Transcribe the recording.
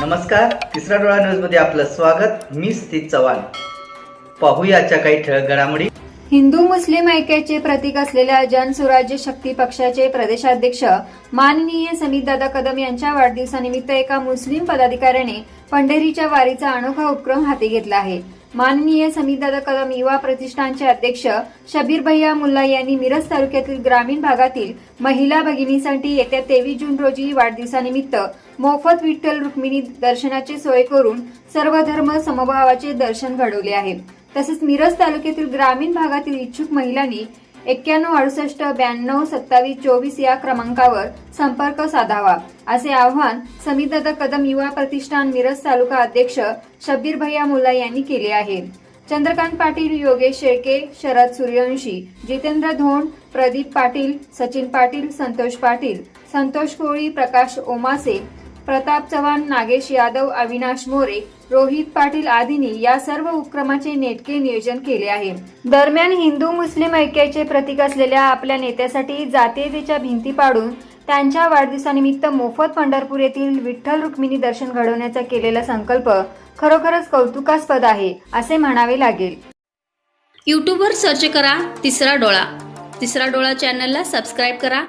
नमस्कार तिसरा डोळा न्यूजमध्ये आपलं स्वागत. मी स्थित चव्हाण. पाहूया आजच्या काही ठळक घडामोडी. हिंदू मुस्लिम ऐक्याचे प्रतीक असलेल्या जनसुराज्य शक्ती पक्षाचे प्रदेशाध्यक्ष माननीय समितदादा कदम यांच्या वाढदिवसानिमित्त एका मुस्लिम पदाधिकाऱ्याने पंढरीच्या वारीचा अनोखा उपक्रम हाती घेतला आहे. माननीय समितदादा कदम युवा प्रतिष्ठानचे अध्यक्ष शबीर भैया मुल्ला यांनी मिरज तालुक्यातील ग्रामीण भागातील महिला भगिनीसाठी येत्या तेवीस जून रोजी वाढदिवसानिमित्त मोफत विठ्ठल रुक्मिणी दर्शनाची सोय करून सर्व धर्म समभावाचे दर्शन घडवले आहे. तसेच मिरज तालुक्यातील ग्रामीण भागातील इच्छुक महिलांनी एक्क्याण्णव अडुसष्ट ब्याण्णव सत्तावीस चोवीस या क्रमांकावर संपर्क साधावा असे आवाहन समितदादा कदम युवा प्रतिष्ठान मिरज तालुका अध्यक्ष शब्बीर भैया मुल्ला यांनी केले आहे. चंद्रकांत पाटील योगेश शेळके शरद सूर्यवंशी जितेंद्र धोंड प्रदीप पाटील सचिन पाटील संतोष पाटील संतोष कोळी प्रकाश ओमासे प्रताप चव्हाण नागेश यादव अविनाश मोरे रोहित पाटील आदींनी या सर्व उपक्रमाचे नेटके नियोजन केले आहे. दरम्यान हिंदू मुस्लिम ऐक्याचे प्रतीक असलेल्या आपल्या नेत्यासाठी जातीयतेच्या भिंती पाडून त्यांच्या वाढदिवसानिमित्त मोफत पंढरपूर येथील विठ्ठल रुक्मिणी दर्शन घडवण्याचा केलेला संकल्प खरोखरच कौतुकास्पद आहे असे म्हणावे लागेल. यूट्यूबवर सर्च करा तिसरा डोळा. तिसरा डोळा चॅनलला सबस्क्राईब करा.